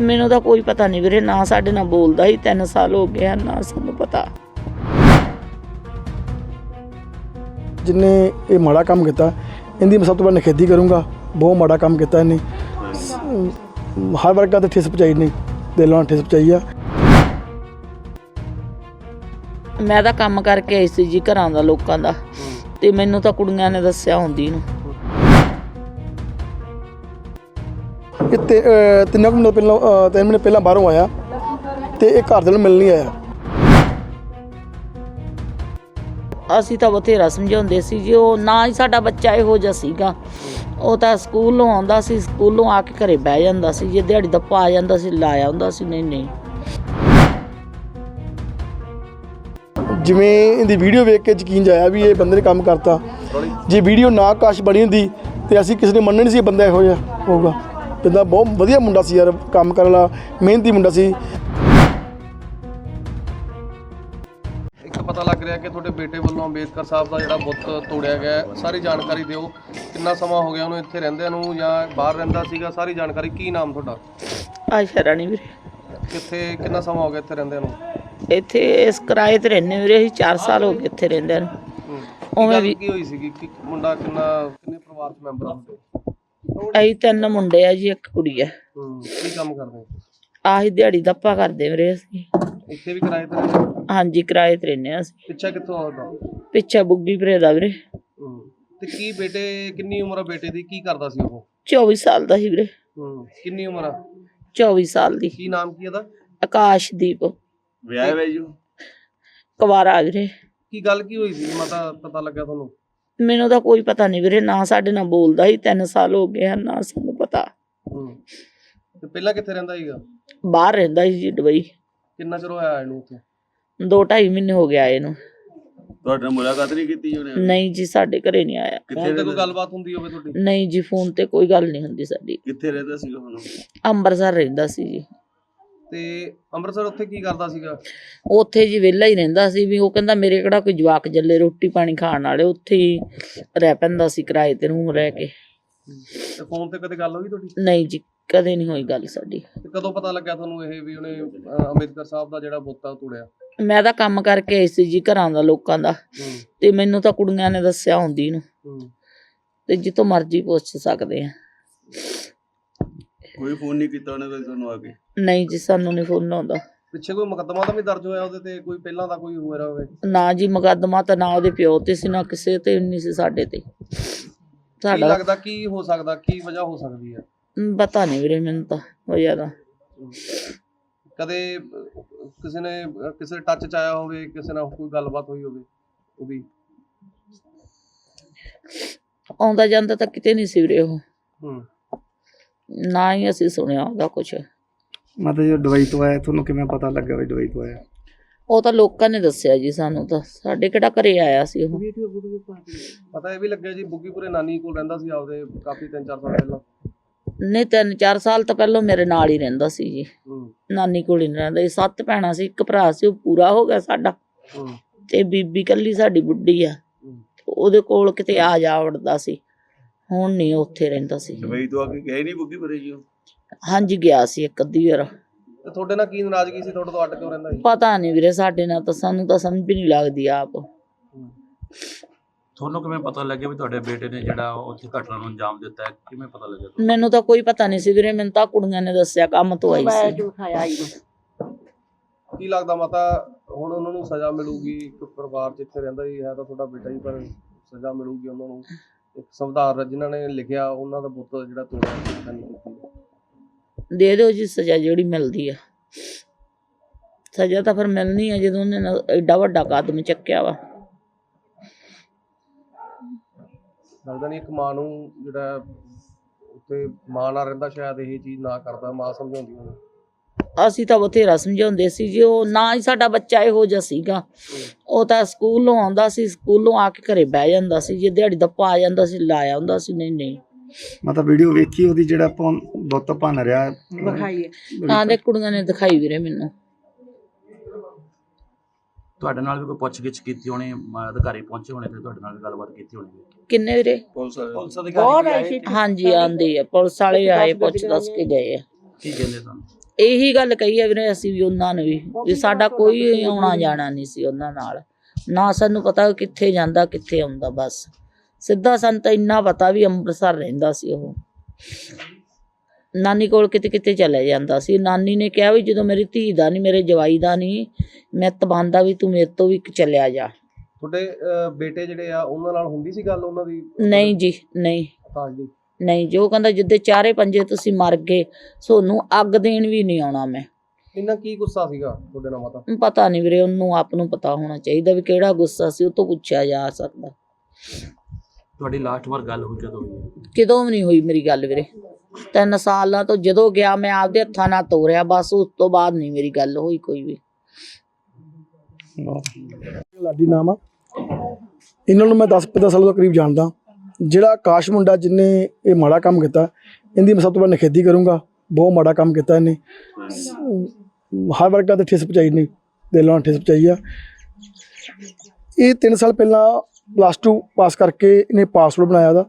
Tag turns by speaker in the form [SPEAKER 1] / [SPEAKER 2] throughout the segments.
[SPEAKER 1] ਮੈਨੂੰ ਤਾਂ ਕੋਈ ਪਤਾ ਨਹੀਂ ਵੀਰੇ ਨਾ ਸਾਡੇ ਨਾਲ ਬੋਲਦਾ ਹੀ 3 ਸਾਲ ਹੋ ਗਏ ਆ ਨਾ ਸਾਨੂੰ ਪਤਾ।
[SPEAKER 2] ਜਿਨੇ ਇਹ ਮਾੜਾ ਕੰਮ ਕੀਤਾ ਇਹਦੀ ਮੈਂ ਸਭ ਤੋਂ ਵੱਧ ਨਿਖੇਧੀ ਕਰੂੰਗਾ। ਬਹੁਤ ਮਾੜਾ ਕੰਮ ਕੀਤਾ ਇਹਨੇ। ਹਰ ਵਰਗਾ ਤੇ ਠੇਸ ਪਹੁੰਚਾਈ ਨਹੀਂ ਦਿਲੋਂ ਠੇਸ ਪਹੁੰਚਾਈ ਆ।
[SPEAKER 1] ਮੈਂ ਤਾਂ ਕੰਮ ਕਰਕੇ ਆਈ ਸੀ ਜੀ ਘਰਾਂ ਦਾ ਲੋਕਾਂ ਦਾ। ਤੇ ਮੈਨੂੰ ਤਾਂ ਕੁੜੀਆਂ ਨੇ ਦੱਸਿਆ ਹੁੰਦੀ ਨੂੰ।
[SPEAKER 2] ਇਹ ਤੇ ਅਹ, ਤਿੰਨ ਕੁ ਮਹੀਨੇ ਪਹਿਲਾਂ ਤਿੰਨ ਮਹੀਨੇ ਪਹਿਲਾਂ ਬਾਹਰੋਂ ਆਇਆ ਤੇ ਇਹ ਘਰ ਦੇ ਨੂੰ ਮਿਲਣ ਨਹੀਂ ਆਇਆ।
[SPEAKER 1] ਅਸੀਂ ਤਾਂ ਬਥੇਰਾ ਸਮਝਾਉਂਦੇ ਸੀ ਜੀ ਉਹ ਨਾ ਹੀ ਸਾਡਾ ਬੱਚਾ ਇਹੋ ਜਿਹਾ ਸੀਗਾ। ਉਹ ਤਾਂ ਸਕੂਲੋਂ ਆਉਂਦਾ ਸੀ ਸਕੂਲੋਂ ਆ ਕੇ ਘਰੇ ਬਹਿ ਜਾਂਦਾ ਸੀ ਜੇ ਦਿਹਾੜੀ ਦਾ ਪਾ ਜਾਂਦਾ ਸੀ ਲਾਇਆ ਹੁੰਦਾ ਸੀ ਨਹੀਂ ਨਹੀਂ।
[SPEAKER 2] ਜਿਵੇਂ ਇਹਦੀ ਵੀਡੀਓ ਵੇਖ ਕੇ ਯਕੀਨ ਜਾਇਆ ਵੀ ਇਹ ਬੰਦੇ ਨੇ ਕੰਮ ਕਰਤਾ। ਜੇ ਵੀਡੀਓ ਨਾ ਕਾਸ਼ ਬਣੀ ਹੁੰਦੀ ਤੇ ਅਸੀਂ ਕਿਸੇ ਨੇ ਮੰਨਣਾ ਨਹੀਂ ਸੀ ਇਹ ਬੰਦਾ ਇਹੋ ਜਿਹਾ ਹੋਊਗਾ। ਬੰਦਾ ਬਹੁਤ ਵਧੀਆ ਮੁੰਡਾ ਸੀ ਯਾਰ ਕੰਮ ਕਰਨ ਵਾਲਾ ਮਿਹਨਤੀ ਮੁੰਡਾ ਸੀ।
[SPEAKER 3] ਇੱਕ ਪਤਾ ਲੱਗ ਰਿਹਾ ਕਿ ਤੁਹਾਡੇ ਬੇਟੇ ਵੱਲੋਂ ਅੰਬੇਦਕਰ ਸਾਹਿਬ ਦਾ ਜਿਹੜਾ ਬੁੱਤ ਤੋੜਿਆ ਗਿਆ ਹੈ। ਸਾਰੀ ਜਾਣਕਾਰੀ ਦਿਓ। ਕਿੰਨਾ ਸਮਾਂ ਹੋ ਗਿਆ ਉਹਨੂੰ ਇੱਥੇ ਰਹਿੰਦਿਆਂ ਨੂੰ ਜਾਂ ਬਾਹਰ ਰਹਿੰਦਾ ਸੀਗਾ? ਸਾਰੀ ਜਾਣਕਾਰੀ ਕੀ ਨਾਮ ਤੁਹਾਡਾ?
[SPEAKER 1] ਆਸ਼ਾ ਰਾਣੀ ਵੀਰੇ।
[SPEAKER 3] ਕਿੱਥੇ ਕਿੰਨਾ ਸਮਾਂ ਹੋ ਗਿਆ ਇੱਥੇ ਰਹਿੰਦਿਆਂ ਨੂੰ?
[SPEAKER 1] ਇੱਥੇ ਇਸ ਕਿਰਾਏ ਤੇ ਰਹਿੰਦੇ ਵੀਰੇ ਅਸੀਂ 4 ਸਾਲ ਹੋ ਗਏ ਇੱਥੇ ਰਹਿੰਦੇ ਨੂੰ।
[SPEAKER 3] ਹੂੰ। ਕੀ
[SPEAKER 1] ਉਵੇਂ
[SPEAKER 3] ਗੱਲ
[SPEAKER 1] ਵੀ-
[SPEAKER 3] ਕੀ ਹੋਈ ਸੀਗੀ? ਕਿ ਮੁੰਡਾ ਕਿੰਨਾ ਕਿੰਨੇ ਪਰਿਵਾਰ ਚ ਮੈਂਬਰ
[SPEAKER 1] ਅਸੀਂ ਤਿੰਨ ਮੁੰਡੇ ਆ ਜੀ ਇੱਕ ਕੁੜੀ ਆ।
[SPEAKER 3] ਹੂੰ ਕੀ ਕੰਮ ਕਰਦੇ ਹੋ?
[SPEAKER 1] ਆਹੀ ਦਿਹਾੜੀ ਦੱਪਾ ਕਰਦੇ ਵੀਰੇ ਅਸੀਂ।
[SPEAKER 3] ਇੱਥੇ ਵੀ ਕਿਰਾਏ ਤੇ ਰਹਿੰਦੇ ਹੋ?
[SPEAKER 1] ਹਾਂਜੀ ਕਿਰਾਏ ਤੇ ਰਹਿੰਦੇ ਹਾਂ ਅਸੀਂ।
[SPEAKER 3] ਪਿੱਛਾ ਕਿੱਥੋਂ ਆਉਂਦਾ?
[SPEAKER 1] ਪਿੱਛੇ ਬੁੱਗੀ ਭਰੇ ਦਾ ਵੀਰੇ।
[SPEAKER 3] ਹੂੰ ਤੇ ਕੀ ਬੇਟੇ ਕਿੰਨੀ ਉਮਰ ਆ ਬੇਟੇ ਦੀ? ਕੀ ਕਰਦਾ ਸੀ ਉਹ?
[SPEAKER 1] 24 ਸਾਲ ਦਾ ਸੀ ਵੀਰੇ।
[SPEAKER 3] ਹੂੰ ਕਿੰਨੀ ਉਮਰ ਆ?
[SPEAKER 1] 24 ਸਾਲ ਦੀ।
[SPEAKER 3] ਕੀ ਨਾਮ ਕੀ ਇਹਦਾ
[SPEAKER 1] ਆਕਾਸ਼ਦੀਪ।
[SPEAKER 3] ਵਿਆਹ ਵੇ ਜੀ।
[SPEAKER 1] ਕੁਵਾਰਾ ਵੀਰੇ।
[SPEAKER 3] ਕੀ ਗੱਲ ਕੀ ਹੋਈ ਸੀ? ਮਤਾ ਪਤਾ ਲੱਗਾ ਤੁਹਾਨੂੰ।
[SPEAKER 1] ਮੈਨੂੰ ਤਾਂ ਕੋਈ ਪਤਾ ਨਹੀਂ ਵੀਰੇ ਨਾ ਸਾਡੇ ਨਾਲ ਬੋਲਦਾ ਹੀ 3 ਸਾਲ ਹੋ ਗਏ ਆ ਨਾ ਸਾਨੂੰ ਪਤਾ।
[SPEAKER 3] ਹੂੰ। ਤੇ ਪਹਿਲਾਂ ਕਿੱਥੇ ਰਹਿੰਦਾ ਸੀਗਾ?
[SPEAKER 1] ਬਾਹਰ ਰਹਿੰਦਾ ਸੀ ਜੀ ਦੁਬਈ।
[SPEAKER 3] ਕਿੰਨਾ ਚਿਰ ਹੋਇਆ ਇਹਨੂੰ ਉੱਥੇ?
[SPEAKER 1] ਦੋ ਢਾਈ ਮਹੀਨੇ ਹੋ ਗਿਆ ਇਹਨੂੰ
[SPEAKER 4] ਤੁਹਾਡੇ ਨਾਲ ਮੁਲਾਕਾਤ ਨਹੀਂ ਕੀਤੀ ਉਹਨੇ
[SPEAKER 1] ਨਹੀਂ ਜੀ ਸਾਡੇ ਘਰੇ ਨਹੀਂ ਆਇਆ।
[SPEAKER 3] ਫੋਨ ਤੇ ਕੋਈ
[SPEAKER 4] ਰਹਿੰਦਾ-
[SPEAKER 3] ਗੱਲਬਾਤ ਹੁੰਦੀ ਹੋਵੇ ਤੁਹਾਡੀ?
[SPEAKER 1] ਨਹੀਂ ਜੀ ਫੋਨ ਤੇ ਕੋਈ ਗੱਲ ਨਹੀਂ ਹੁੰਦੀ ਸਾਡੀ।
[SPEAKER 4] ਕਿੱਥੇ ਰਹਿੰਦਾ ਸੀਗਾ ਹੁਣ?
[SPEAKER 1] ਅੰਮ੍ਰਿਤਸਰ ਰਹਿੰਦਾ ਸੀ ਜੀ।
[SPEAKER 3] ਤੇ ਅੰਮ੍ਰਿਤਸਰ ਉੱਥੇ ਕੀ ਕਰਦਾ ਸੀਗਾ?
[SPEAKER 1] ਉੱਥੇ ਜੀ ਵਿਹਲਾ ਹੀ ਰਹਿੰਦਾ ਸੀ ਵੀ ਉਹ ਕਹਿੰਦਾ ਮੇਰੇ ਕਿਹੜਾ ਕੋਈ ਜਵਾਕ ਜੱਲੇ ਰੋਟੀ ਪਾਣੀ ਖਾਣ ਵਾਲੇ ਉੱਥੇ ਹੀ ਰਹਿ ਪੈਂਦਾ ਸੀ ਕਿਰਾਏ ਤੇ ਰੂਮ ਰਹਿ ਕੇ।
[SPEAKER 3] ਤੇ ਫੋਨ ਤੇ ਕਦੇ ਗੱਲ ਹੋਈ ਤੁਹਾਡੀ?
[SPEAKER 1] ਨਹੀਂ ਜੀ ਕਦੇ ਨਹੀਂ ਹੋਈ ਗੱਲ ਸਾਡੀ।
[SPEAKER 3] ਤੇ ਕਦੋਂ ਪਤਾ ਲੱਗਿਆ ਤੁਹਾਨੂੰ ਇਹ ਵੀ ਉਹਨੇ ਅੰਬੇਦਕਰ ਸਾਹਿਬ ਦਾ ਜਿਹੜਾ ਬੁੱਤ ਆ ਉਹ ਤੋੜਿਆ?
[SPEAKER 1] ਮੈਂ ਤਾਂ ਕੰਮ ਕਰਕੇ ਆਈ ਸੀ ਜੀ ਘਰਾਂ ਦਾ ਲੋਕਾਂ ਦਾ।
[SPEAKER 3] ਹੂੰ।
[SPEAKER 1] ਤੇ ਮੈਨੂੰ ਤਾਂ ਕੁੜੀਆਂ ਨੇ ਦੱਸਿਆ ਹੁੰਦੀ ਨੂੰ।
[SPEAKER 3] ਹੂੰ।
[SPEAKER 1] ਤੇ ਜਿੱਥੋਂ ਮਰਜ਼ੀ ਪੁੱਛ ਸਕਦੇ ਆ।
[SPEAKER 4] ਕੋਈ ਫੋਨ ਨਹੀਂ ਕੀਤਾ ਉਹਨੇ ਕੋਈ ਤੁਹਾਨੂੰ ਆ ਕੇ?
[SPEAKER 1] ਨਹੀਂ ਜੀ ਸਾਨੂੰ ਨਹੀਂ ਫੋਨ ਆਉਂਦਾ।
[SPEAKER 3] ਪਿੱਛੇ ਕੋਈ ਮੁਕੱਦਮਾ ਤਾਂ ਵੀ ਦਰਜ ਹੋਇਆ ਉਹਦੇ ਤੇ? ਕੋਈ ਪਹਿਲਾਂ ਦਾ ਕੋਈ ਹੋਇਆ ਹੋਵੇ?
[SPEAKER 1] ਨਾ ਜੀ ਮੁਕੱਦਮਾ ਤਾਂ ਨਾ ਉਹਦੇ ਪਿਓ ਤੇ ਸੀ ਨਾ ਕਿਸੇ ਤੇ ਨਹੀਂ ਸੀ ਸਾਡੇ ਤੇ।
[SPEAKER 3] ਕੀ
[SPEAKER 1] ਸਾਡਾ
[SPEAKER 3] ਲੱਗਦਾ ਕੀ ਹੋ ਸਕਦਾ ਕੀ ਵਜ੍ਹਾ ਹੋ ਸਕਦੀ ਹੈ
[SPEAKER 1] ਮ, ਪਤਾ ਨਹੀਂ ਵੀਰੇ ਮੈਨੂੰ ਤਾਂ ਉਹ ਜ਼ਿਆਦਾ
[SPEAKER 3] ਕਦੇ ਅਹ, ਕਿਸੇ ਨੇ ਅਹ, ਕਿਸੇ ਟੱਚ ਚ ਆਇਆ ਹੋਵੇ ਕਿਸੇ ਨਾਲ ਕੋਈ ਗੱਲਬਾਤ ਹੋਈ ਹੋਵੇ ਉਹਦੀ
[SPEAKER 1] ਆਉਂਦਾ ਜਾਂਦਾ ਤਾਂ ਕਿਤੇ ਨਹੀਂ ਸੀ ਵੀਰੇ ਉਹ।
[SPEAKER 3] ਹੂੰ
[SPEAKER 1] ਨਾ ਹੀ ਅਸੀਂ ਸੁਣਿਆ ਉਹਦਾ ਕੁਝ
[SPEAKER 5] ਮਤਲਬ ਜੋ ਦੁਬਈ ਤੋਂ ਆਇਆ ਤੁਹਾਨੂੰ ਕਿਵੇਂ ਪਤਾ ਲੱਗਾ ਵੀ ਦੁਬਈ ਤੋਂ ਆਇਆ
[SPEAKER 1] ਉਹ ਤਾਂ ਲੋਕਾਂ ਨੇ ਦੱਸਿਆ ਜੀ ਸਾਨੂੰ ਤਾਂ। ਸਾਡੇ ਕਿਹੜਾ ਘਰੇ ਆਇਆ ਸੀ ਉਹ।
[SPEAKER 3] ਪਤਾ ਇਹ ਵੀ ਲੱਗਿਆ ਜੀ ਬੁੱਗੀਪੁਰੇ ਨਾਨੀ ਕੋਲ ਰਹਿੰਦਾ ਸੀ ਆਪਦੇ ਕਾਫੀ 3-4 ਸਾਲ ਪਹਿਲਾਂ।
[SPEAKER 1] ਨਹੀਂ ਤਿੰਨ ਚਾਰ ਸਾਲ ਤਾਂ ਪਹਿਲਾਂ ਮੇਰੇ ਨਾਲ ਹੀ ਰਹਿੰਦਾ ਸੀ ਜੀ। ਨਾਨੀ ਕੋਲ ਹੀ ਨੀ ਰਹਿੰਦਾ। ਸੀ ਸੱਤ ਭੈਣਾਂ ਸੀ ਇੱਕ ਭਰਾ ਸੀ ਉਹ ਪੂਰਾ ਹੋ ਗਿਆ ਸਾਡਾ। ਤੇ ਬੀਬੀ ਕੱਲੀ ਸਾਡੀ ਬੁੱਢੀ ਆ। ਉਹਦੇ ਕੋਲ ਕਿਤੇ ਆ ਜਾ ਵੜਦਾ ਸੀ। ਹੁਣ ਨਹੀਂ ਉੱਥੇ ਰਹਿੰਦਾ ਸੀ।
[SPEAKER 4] ਦੁਬਈ ਤੋਂ ਆ ਕੇ ਗਏ ਨਹੀਂ ਬੁੱਗੀ ਭਰੇ ਜੀ ਉਹ?
[SPEAKER 1] ਹਾਂਜੀ ਗਿਆ ਸੀ ਇੱਕ ਅੱਧੀ ਵਾਰ।
[SPEAKER 3] ਤੇ ਤੁਹਾਡੇ ਨਾਲ ਕੀ ਨਾਰਾਜ਼ਗੀ ਸੀ? ਤੁਹਾਡੇ ਤੋਂ ਅੱਡ ਕਿਉਂ ਰਹਿੰਦਾ ਸੀ?
[SPEAKER 1] ਪਤਾ ਨਹੀਂ ਵੀਰੇ ਸਾਡੇ ਨਾਲ ਤਾਂ ਸਾਨੂੰ ਤਾਂ ਸਮਝ ਵੀ ਨਹੀਂ ਲੱਗਦੀ ਆਪ।
[SPEAKER 6] ਤੁਹਾਨੂੰ ਕਿਵੇਂ ਪਤਾ ਲੱਗਿਆ ਵੀ ਤੁਹਾਡੇ ਬੇਟੇ ਨੇ ਜਿਹੜਾ ਉੱਥੇ ਘਟਨਾ ਨੂੰ ਅੰਜਾਮ ਦਿੱਤਾ? ਹੈ ਕਿਵੇਂ ਪਤਾ ਲੱਗਿਆ ਤੁਹਾਨੂੰ?
[SPEAKER 1] ਮੈਨੂੰ ਤਾਂ ਕੋਈ ਪਤਾ ਨਹੀਂ ਸੀ ਵੀਰੇ ਮੈਨੂੰ ਤਾਂ ਕੁੜੀਆਂ ਨੇ ਦੱਸਿਆ ਕੰਮ ਤੋਂ ਆਈ ਸੀ।
[SPEAKER 3] ਕੀ ਲੱਗਦਾ ਮਾਤਾ ਹੁਣ ਉਹਨਾਂ ਨੂੰ ਸਜ਼ਾ ਮਿਲੂਗੀ? ਇੱਕ ਪਰਿਵਾਰ ਜਿੱਥੇ ਰਹਿੰਦਾ ਹੀ ਹੈ ਤਾਂ ਤੁਹਾਡਾ ਬੇਟਾ ਹੀ ਪਰ ਸਜ਼ਾ ਮਿਲੂਗੀ ਉਹਨਾਂ ਨੂੰ। ਇੱਕ ਸੰਵਿਧਾਨ ਜਿਨ੍ਹਾਂ ਨੇ ਲਿਖਿਆ ਉਹਨਾਂ ਦਾ ਬੁੱਤ ਜਿਹੜਾ ਤੋੜਿਆ
[SPEAKER 1] ਦੇ ਦਿਓ ਜੀ ਸਜ਼ਾ ਜਿਹੜੀ ਮਿਲਦੀ ਆ। ਸਜ਼ਾ ਤਾਂ ਫਿਰ ਮਿਲਣੀ ਆ ਜਦੋਂ ਉਹਨੇ ਐਡਾ ਵੱਡਾ ਕਦਮ ਚੱਕਿਆ ਵਾ।
[SPEAKER 3] ਲੱਗਦਾ ਨਹੀਂ ਇੱਕ ਮਾਂ ਨੂੰ ਜਿਹੜਾ ਉੱਥੇ ਮਾਂ ਨਾਲ ਰਹਿੰਦਾ ਸ਼ਾਇਦ ਇਹ ਚੀਜ਼ ਨਾ ਕਰਦਾ ਮਾਂ ਸਮਝਾਉਂਦੀ ਉਹਨੂੰ
[SPEAKER 1] ਅਸੀਂ ਤਾਂ ਬਥੇਰਾ ਸਮਝਾਉਂਦੇ ਸੀ ਜੀ ਉਹ ਨਾ ਹੀ ਸਾਡਾ ਬੱਚਾ ਇਹੋ ਜਿਹਾ ਸੀਗਾ। ਉਹ ਤਾਂ ਸਕੂਲੋਂ ਆਉਂਦਾ ਸੀ ਸਕੂਲੋਂ ਆ ਕੇ ਘਰੇ ਬਹਿ ਜਾਂਦਾ ਸੀ ਜੇ ਦਿਹਾੜੀ ਦਾ ਪਾ ਜਾਂਦਾ ਸੀ ਲਾਇਆ ਹੁੰਦਾ ਸੀ ਨਹੀਂ ਨਹੀਂ।
[SPEAKER 5] ਮਤਲਬ ਵੀਡੀਓ ਵੇਖੀ ਉਹਦੀ ਜਿਹੜਾ ਆਪਾਂ ਬੁੱਤ ਭੰਨ ਰਿਹਾ।
[SPEAKER 1] ਤਾਂ ਦੇ ਕੁੜੀਆਂ ਨੇ ਦਿਖਾਈ ਵੀਰੇ ਮੈਨੂੰ।
[SPEAKER 6] ਤੁਹਾਡੇ ਨਾਲ ਵੀ ਕੋਈ ਪੁੱਛਗਿੱਛ ਕੀਤੀ ਹੋਣੀ ਅਧਿਕਾਰੀ ਪਹੁੰਚੇ ਹੋਣੇ ਤੇ ਤੁਹਾਡੇ ਨਾਲ ਗੱਲਬਾਤ ਕੀਤੀ ਹੋਣੀ।
[SPEAKER 1] ਕਿੰਨੇ ਵੀਰੇ?
[SPEAKER 4] ਪੁਲਿਸ
[SPEAKER 6] ਅਧਿਕਾਰੀ
[SPEAKER 1] ਹਾਂਜੀ ਆਂਦੇ ਆ। ਪੁਲਿਸ ਵਾਲੇ ਆਏ ਪੁੱਛ ਦੱਸ ਕੇ ਗਏ ਆ।
[SPEAKER 6] ਕੀ ਕਹਿੰਦੇ ਤੁਹਾਨੂੰ?
[SPEAKER 1] ਇਹੀ ਗੱਲ ਕਹੀ ਹੈ ਵੀਰੇ ਅਸੀਂ ਵੀ ਉਹਨਾਂ ਨੂੰ ਵੀ ਵੀ ਸਾਡਾ ਕੋਈ ਆਉਣਾ ਜਾਣਾ ਨਹੀਂ ਸੀ ਉਹਨਾਂ ਨਾਲ। ਨਾ ਸਾਨੂੰ ਪਤਾ ਕਿੱਥੇ ਜਾਂਦਾ ਕਿੱਥੇ ਆਉਂਦਾ ਬਸ। ਸਿੱਧਾ ਸਾਨੂੰ ਤਾਂ ਇੰਨਾ ਪਤਾ ਵੀ ਅੰਮ੍ਰਿਤਸਰ ਰਹਿੰਦਾ ਸੀ ਉਹ। ਨਾਨੀ ਕੋਲ ਕਿਤੇ ਕਿਤੇ ਚਲੇ ਜਾਂਦਾ ਸੀ। ਨਾਨੀ ਨੇ ਕਿਹਾ ਵੀ ਜਦੋਂ ਮੇਰੀ ਧੀ ਦਾ ਨਹੀਂ ਮੇਰੇ ਜਵਾਈ ਦਾ ਨਹੀਂ ਮੈਂ ਤਬਾਂਦਾ ਵੀ ਤੂੰ ਮੇਰੇ ਤੋਂ ਵੀ ਚਲਿਆ ਜਾ।
[SPEAKER 3] ਤੁਹਾਡੇ ਬੇਟੇ ਜਿਹੜੇ ਆ ਉਹਨਾਂ ਨਾਲ ਹੁੰਦੀ ਸੀ ਗੱਲ ਉਹਨਾਂ ਦੀ?
[SPEAKER 1] ਨਹੀਂ ਜੀ ਨਹੀਂ।
[SPEAKER 3] ਆਕਾਸ਼ ਦੀ
[SPEAKER 1] ਨਹੀਂ ਜੋ ਕਹਿੰਦਾ ਜਿੱਦੇ ਚਾਰੇ ਪੰਜੇ ਤੁਸੀਂ ਮਰ ਗਏ ਸੋਨੂੰ ਅੱਗ ਦੇਣ ਵੀ ਨਹੀਂ ਆਉਣਾ ਮੈਂ।
[SPEAKER 3] ਇੰਨਾ ਕੀ ਗੁੱਸਾ ਸੀਗਾ ਤੁਹਾਡੇ ਨਾਲ ਮਾਤਾ?
[SPEAKER 1] ਪਤਾ ਨਹੀਂ ਵੀਰੇ ਉਹਨੂੰ ਆਪ ਨੂੰ ਪਤਾ ਹੋਣਾ ਚਾਹੀਦਾ ਵੀ ਕਿਹੜਾ ਗੁੱਸਾ ਸੀ ਉਹ ਤੋਂ ਪੁੱਛਿਆ ਜਾ ਸਕਦਾ।
[SPEAKER 6] ਤੁਹਾਡੀ ਲਾਸਟ ਵਾਰ ਗੱਲ ਹੋਈ ਕਦੋਂ ਹੋਈ?
[SPEAKER 1] ਕਿਦੋਂ ਵੀ ਨਹੀਂ ਹੋਈ ਮੇਰੀ ਗੱਲ ਵੀਰੇ। ਤਿੰਨ ਸਾਲਾਂ ਤੋਂ ਜਦੋਂ ਗਿਆ ਮੈਂ ਆਪਦੇ ਹੱਥਾਂ ਨਾਲ ਤੋਰਿਆ ਬਸ ਉਸ ਤੋਂ ਬਾਅਦ ਨਹੀਂ ਮੇਰੀ ਗੱਲ ਹੋਈ ਕੋਈ ਵੀ।
[SPEAKER 2] ਲਾਡੀ ਨਾਮ ਆ। ਇਹਨਾਂ ਨੂੰ ਮੈਂ 10 15 ਸਾਲਾਂ ਤੋਂ ਕਰੀਬ ਜਾਣਦਾ। ਜਿਹੜਾ ਆਕਾਸ਼ ਮੁੰਡਾ ਜਿਹਨੇ ਇਹ ਮਾੜਾ ਕੰਮ ਕੀਤਾ ਇਹਦੀ ਮੈਂ ਸਭ ਤੋਂ ਪਹਿਲਾਂ ਨਿਖੇਧੀ ਕਰੂੰਗਾ। ਬਹੁਤ ਮਾੜਾ ਕੰਮ ਕੀਤਾ ਇਹਨੇ। ਹਰ ਵਰਗਾ ਤੇ ਠੇਸ ਪਹੁੰਚਾਈ ਨਹੀਂ ਦਿਲੋਂ ਠੇਸ ਪਹੁੰਚਾਈ ਆ। ਇਹ 3 ਸਾਲ ਪਹਿਲਾਂ ਪਲੱਸ 2 ਪਾਸ ਕਰਕੇ ਇਹਨੇ ਪਾਸਪੋਰਟ ਬਣਾਇਆ ਦਾ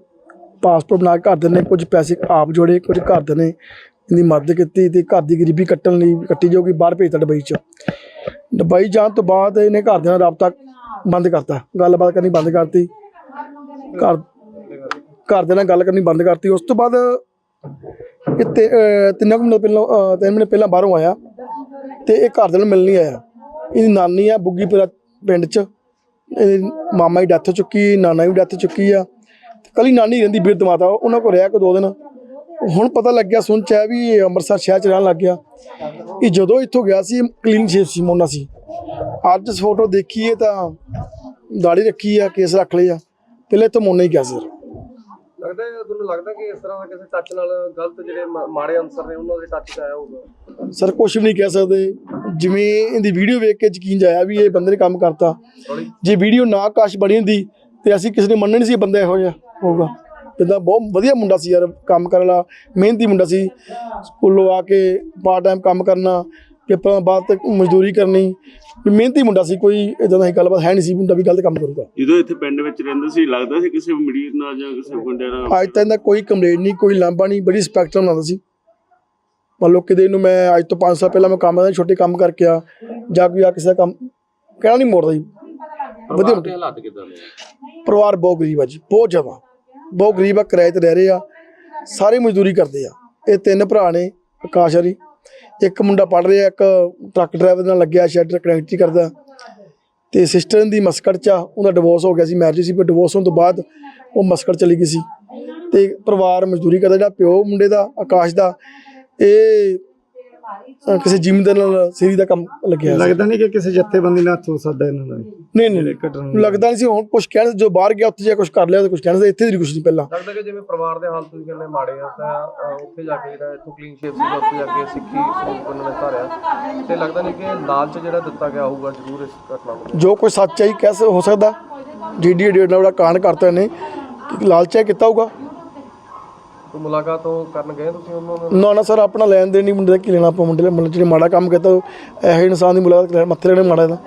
[SPEAKER 2] ਪਾਸਪੋਰਟ ਬਣਾ ਕੇ ਘਰ ਨੇ ਕੁਝ ਪੈਸੇ ਆਪ ਜੋੜੇ ਕੁਝ ਘਰ ਨੇ ਇਹਦੀ ਮਦਦ ਕੀਤੀ ਤੇ ਘਰ ਦੀ ਗਰੀਬੀ ਕੱਟਣ ਲਈ ਕੱਟੀ ਜਾਊਗੀ ਬਾਹਰ ਭੇਜਤਾ ਦੁਬਈ ਚ। ਦੁਬਈ ਜਾਣ ਤੋਂ ਬਾਅਦ ਇਹਨੇ ਘਰਦਿਆਂ ਨਾਲ ਰਾਬਤਾ ਬੰਦ ਕਰਤਾ। ਗੱਲਬਾਤ ਕਰਨੀ ਬੰਦ ਕਰਤੀ। ਘਰ ਘਰਦਿਆਂ ਨਾਲ ਗੱਲ ਕਰਨੀ ਬੰਦ ਕਰਤੀ। ਉਸ ਤੋਂ ਬਾਅਦ ਇਹ ਤੇ- ਅਹ, ਤਿੰਨ ਕੁ ਮਹੀਨੇ ਪਹਿਲਾਂ ਤਿੰਨ ਮਹੀਨੇ ਪਹਿਲਾਂ ਬਾਹਰੋਂ ਆਇਆ ਤੇ ਇਹ ਘਰਦਿਆਂ ਨਾਲ ਮਿਲਣ ਨਹੀਂ ਆਇਆ। ਇਹਦੀ ਨਾਨੀ ਆ ਬੁੱਗੀਪੁਰਾ ਪਿੰਡ 'ਚ। ਇਹਦੇ ਮਾਮਾ ਦੀ ਡੈਥ ਹੋ ਚੁੱਕੀ, ਨਾਨਾ ਦੀ ਡੈਥ ਹੋ ਚੁੱਕੀ ਆ। ਕੱਲੀ ਨਾਨੀ ਰਹਿੰਦੀ ਬਿਰਧ ਮਾਤਾ, ਉਹਨਾਂ ਕੋਲ ਰਿਹਾ ਕੋ ਦੋ ਦਿਨ। ਹੁਣ ਪਤਾ ਲੱਗਿਆ ਸੁਣ ਚ ਆਇਆ ਵੀ ਇਹ ਅੰਮ੍ਰਿਤਸਰ ਸ਼ਹਿਰ ਚ ਰਹਿਣ ਲੱਗ ਗਿਆ। ਇਹ ਜਦੋਂ ਇੱਥੋਂ ਗਿਆ ਸੀ ਕਲੀਨ ਸ਼ੇਪ ਸੀ ਮੋਨਾ ਸੀ। ਅੱਜ ਫੋਟੋ ਦੇਖੀਏ ਤਾਂ ਦਾੜੀ ਰੱਖੀ ਆ, ਕੇਸ ਰੱਖ ਲਏ ਆ। ਪਹਿਲੇ ਤਾਂ ਮੋਨਾ ਹੀ ਗਿਆ ਸੀ।
[SPEAKER 3] ਲੱਗਦਾ ਹੈ ਤੁਹਾਨੂੰ ਲੱਗਦਾ ਕਿ ਇਸ ਤਰ੍ਹਾਂ ਦਾ ਕਿਸੇ ਟੱਚ ਨਾਲ ਗਲਤ ਜਿਹੜੇ ਮਾ- ਮਾੜੇ ਅਨਸਰ ਨੇ ਉਹਨਾਂ ਦੇ ਟੱਚ 'ਚ ਆਇਆ ਹੋਊਗਾ?
[SPEAKER 2] ਸਰ ਕੁਝ ਵੀ ਨਹੀਂ ਕਹਿ ਸਕਦੇ। ਜਿਵੇਂ ਇਹਦੀ ਵੀਡੀਓ ਵੇਖ ਕੇ ਯਕੀਨ ਜਾਇਆ ਵੀ ਇਹ ਬੰਦੇ ਨੇ ਕੰਮ ਕਰਤਾ। ਜੇ ਵੀਡੀਓ ਨਾ ਕਾਸ਼ ਬਣੀ ਹੁੰਦੀ ਤੇ ਅਸੀਂ ਕਿਸੇ ਨੇ ਮੰਨਣਾ ਨਹੀਂ ਸੀ ਇਹ ਬੰਦਾ ਇਹੋ ਜਿਹਾ ਹੋਊਗਾ। ਜਿੱਦਾਂ ਬਹੁਤ ਵਧੀਆ ਮੁੰਡਾ ਸੀ ਯਾਰ ਕੰਮ ਕਰਨ ਵਾਲਾ ਮਿਹਨਤੀ ਮੁੰਡਾ ਸੀ। ਸਕੂਲੋਂ ਆ ਕੇ ਪਾਰਟ ਟਾਈਮ ਕੰਮ ਕਰਨਾ ਪੇਪਰਾਂ ਬਾਅਦ ਤੱਕ ਮਜ਼ਦੂਰੀ ਕਰਨੀ ਵੀ ਮਿਹਨਤੀ ਮੁੰਡਾ ਸੀ ਕੋਈ ਇਦਾਂ ਦਾ ਹੀ ਗੱਲਬਾਤ ਹੈ ਨਹੀਂ ਸੀ ਮੁੰਡਾ ਵੀ ਗਲਤ ਕੰਮ ਕਰੂਗਾ।
[SPEAKER 4] ਜਦੋਂ ਇੱਥੇ ਪਿੰਡ ਵਿੱਚ ਰਹਿੰਦਾ ਸੀ ਲੱਗਦਾ ਸੀ ਕਿਸੇ ਮਰੀਜ਼ ਨਾਲ ਜਾਂ ਕਿਸੇ ਗੁੰਡੇ ਨਾਲ
[SPEAKER 2] ਅੱਜ ਤੱਕ ਦਾ ਕੋਈ ਕੰਪਲੇਂਟ ਨਹੀਂ ਕੋਈ ਲਾਂਭਾ ਨਹੀਂ ਬੜੀ ਸਪੈਕਟਰ ਬਣਾਉਂਦਾ ਸੀ। ਮੰਨ ਲਓ ਕਿਤੇ ਨੂੰ ਮੈਂ ਅੱਜ ਤੋਂ 5 ਸਾਲ ਪਹਿਲਾਂ ਮੈਂ ਕੰਮ ਦਾ ਛੋਟੇ ਕੰਮ ਕਰਕੇ ਆ ਜਾਂ ਕੋਈ ਆ ਕਿਸੇ ਦਾ ਕੰਮ ਕਹਿਣਾ ਨਹੀਂ ਮੋੜਦਾ ਜੀ। ਵਧੀਆ ਮੁੰਡਾ।
[SPEAKER 6] ਹਾਲਾਤ ਕਿਦਾਂ ਨੇ
[SPEAKER 2] ਪਰਿਵਾਰ ਬਹੁਤ ਗਰੀਬ ਆ ਜੀ ਬਹੁਤ ਜ਼ਿਆਦਾ। ਬਹੁਤ ਗਰੀਬ ਆ ਕਿਰਾਏ ਤੇ ਰਹਿ ਰਹੇ ਆ ਸਾਰੇ ਮਜ਼ਦੂਰੀ ਕਰਦੇ ਆ। ਇਹ ਤਿੰਨ ਭਰਾ ਨੇ ਆਕਾਸ਼ ਹਰੀ ਇੱਕ ਮੁੰਡਾ ਪੜ ਰਿਹਾ ਇੱਕ ਟਰੱਕ ਡਰਾਈਵਰ ਨਾਲ ਲੱਗਿਆ ਸ਼ੈਡ ਕਨੈਕਟਰੀ ਕਰਦਾ। ਤੇ ਸਿਸਟਰ ਦੀ ਮਸਕਟ ਚ ਆ, ਉਹਦਾ ਡਿਵੋਰਸ ਹੋ ਗਿਆ ਸੀ ਮੈਰਿਜ ਸੀ ਪਰ ਡਿਵੋਰਸ ਹੋਣ ਤੋਂ ਬਾਅਦ ਉਹ ਮਸਕਟ ਚਲੀ ਗਈ ਸੀ। ਤੇ ਪਰਿਵਾਰ ਮਜ਼ਦੂਰੀ ਕਰਦਾ ਜਿਹੜਾ ਪਿਓ ਮੁੰਡੇ ਦਾ ਆਕਾਸ਼ ਦਾ ਇਹ ਅ, ਕਿਸੇ ਜ਼ਿਮੀਂਦਾਰ ਨਾਲ ਸੇਰੀ ਦਾ ਕੰਮ ਲੱਗਿਆ ਸੀ
[SPEAKER 5] ਲੱਗਦਾ ਨਹੀਂ ਕਿ ਕਿਸੇ ਜੱਥੇਬੰਦੀ ਨਾਲ ਹੱਥ ਹੋ ਸਕਦਾ ਇਹਨਾਂ ਦਾ
[SPEAKER 2] ਨਹੀਂ ਨਹੀਂ ਨਹੀਂ
[SPEAKER 5] ਘਟਨਾ ਨੂੰ
[SPEAKER 2] ਲੱਗਦਾ ਨਹੀਂ ਸੀ ਹੁਣ ਕੁਝ ਕਹਿਣ ਜੋ ਬਾਹਰ ਗਿਆ ਉੱਥੇ ਜਾ ਕੁਝ ਕਰ ਲਿਆ ਤੇ ਕੁਝ ਕਹਿਣ ਸੀ ਇੱਥੇ ਦੀ ਕੁਝ ਨਹੀਂ ਪਹਿਲਾਂ
[SPEAKER 3] ਲੱਗਦਾ ਕਿ ਜਿਵੇਂ ਪਰਿਵਾਰ ਦੇ ਹਾਲ ਤੁਸੀਂ ਕਹਿੰਦੇ ਮਾੜੇ ਆ ਤਾਂ ਅਹ, ਉੱਥੇ ਜਾ ਕੇ ਜਿਹੜਾ ਇੱਥੋਂ ਕਲੀਨ ਸ਼ੇਪ ਸੀਗਾ ਉੱਥੇ ਜਾ ਕੇ ਸਿੱਖੀ ਸਰੂਪ ਨੇ ਧਾਰਿਆ ਤੇ ਲੱਗਦਾ ਨਹੀਂ ਕਿ ਲਾਲਚ ਜਿਹੜਾ ਦਿੱਤਾ ਗਿਆ ਹੋਊਗਾ ਜ਼ਰੂਰ ਇਸ ਘਟਨਾ ਨੂੰ
[SPEAKER 2] ਜੋ ਕੋਈ ਸੱਚ ਹੈ ਕਹਿ ਸ- ਹੋ ਸਕਦਾ ਡੀਡੀ ਡੇਟ ਨਾਲ ਜਿਹੜਾ ਕਾਂਡ ਕਰਤਾ ਨੇ ਕਿ ਲਾਲਚਾ ਕੀਤਾ ਹੋਊਗਾ
[SPEAKER 3] ਕੋਈ ਮੁਲਾਕਾਤ ਉਹ ਕਰਨ ਗਏ ਤੁਸੀਂ ਉਹਨਾਂ? ਨਾਲ
[SPEAKER 2] ਨਾ ਨਾ ਸਰ, ਆਪਣਾ ਲੈਣ ਦੇਣ ਨਹੀਂ ਮੁੰਡੇ ਦਾ ਕੀ ਲੈਣਾ ਆਪਾਂ ਮੁੰਡੇ ਦਾ, ਮੁੰਡੇ ਜਿਹੜੇ ਮਾੜਾ ਕੰਮ ਕੀਤਾ, ਉਹ ਇਹੋ ਜਿਹੇ ਇਨਸਾਨ ਦੀ ਮੁਲਾਕਾਤ ਕਰਨ- ਮੱਥੇ ਲੈਣੇ ਮਾੜਾ ਦਾ